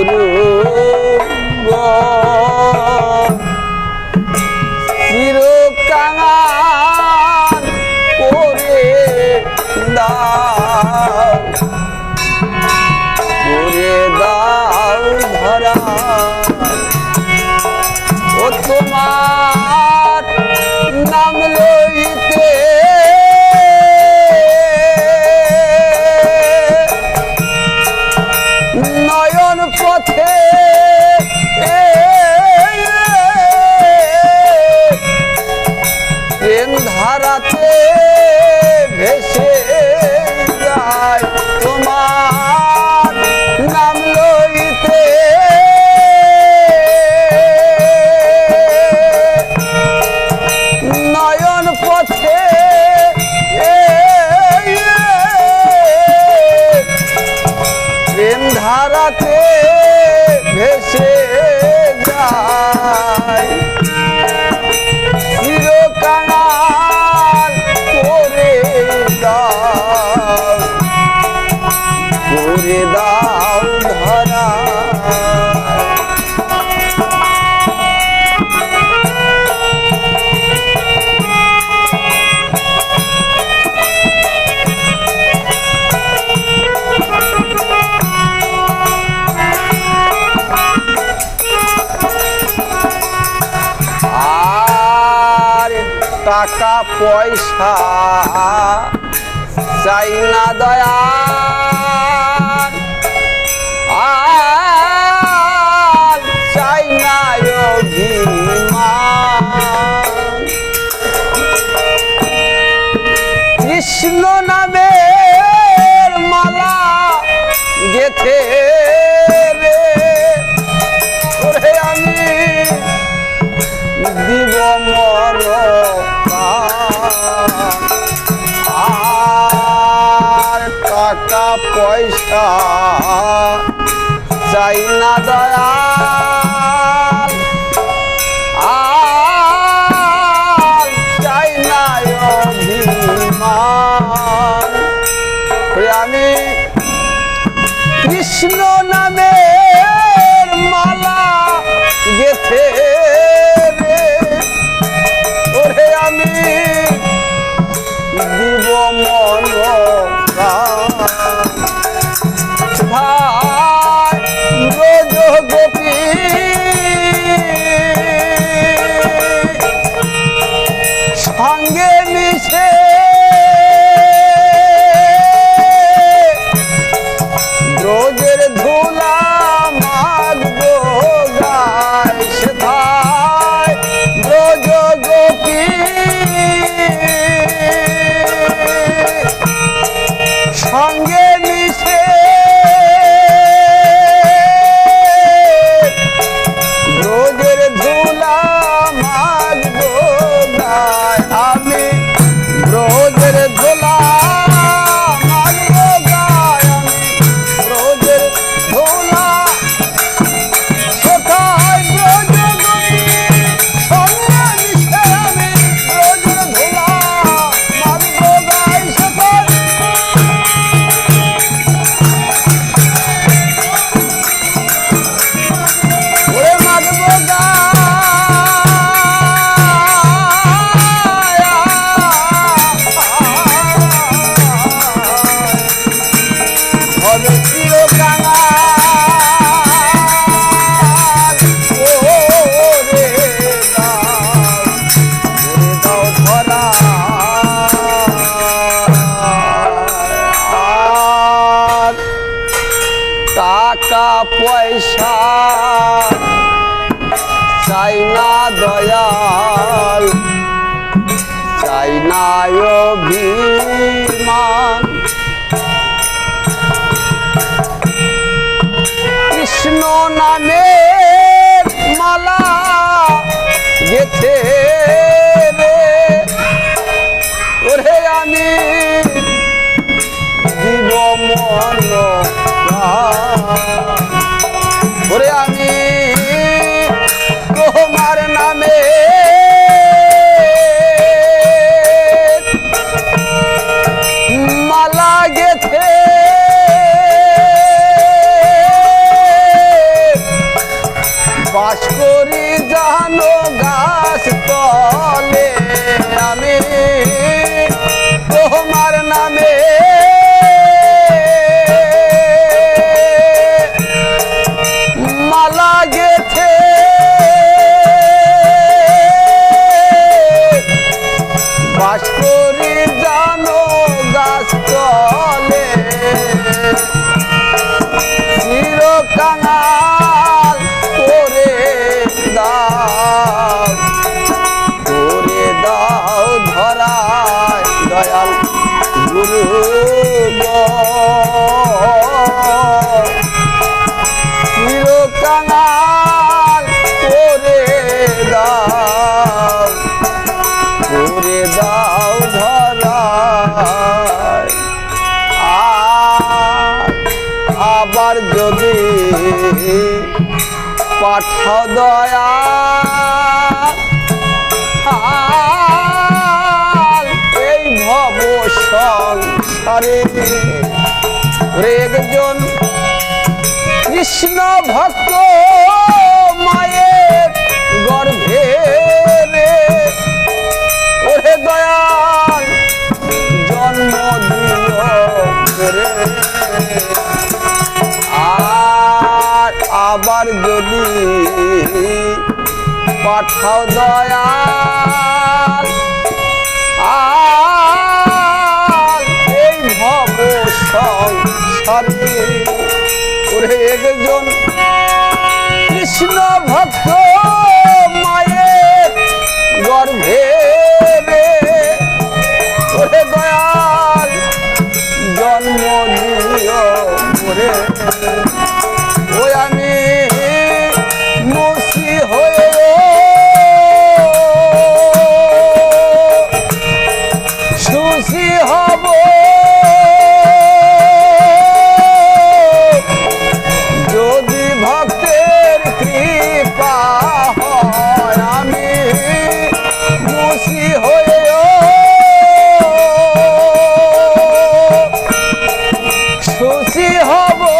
গুরু চিরকাঙান করে দাও করে দাও ধরা। ও তোমার নাম লই টাকা পয়সা। চাই না দয়া। 신나 না পয়সা চাই না দয়াল চাই না অভিমান। কৃষ্ণ নামে মালা গেছে থাকব চিরকাল করে দাও করে দাও ধরা আবার যদি পাঠ দয়া হরে রে একজন কৃষ্ণ ভক্ত মায়ের গর্ভে ওরে দয়াল জন্ম দিল আর আবার যদি পাঠাও দয়া কৃষ্ণ ভক্ত হব।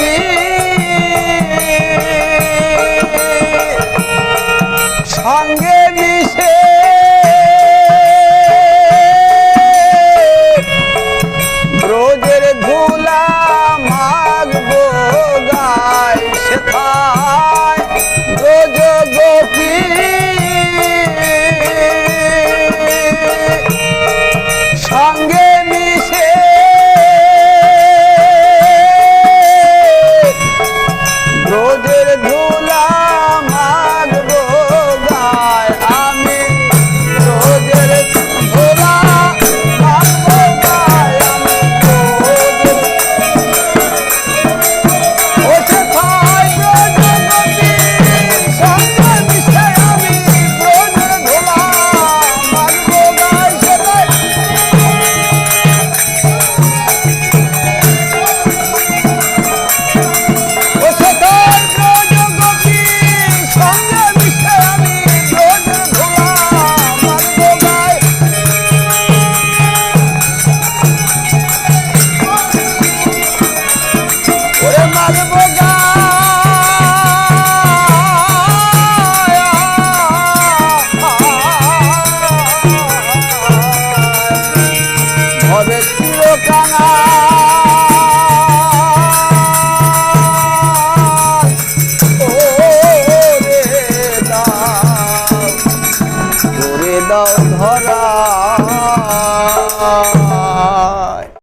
কে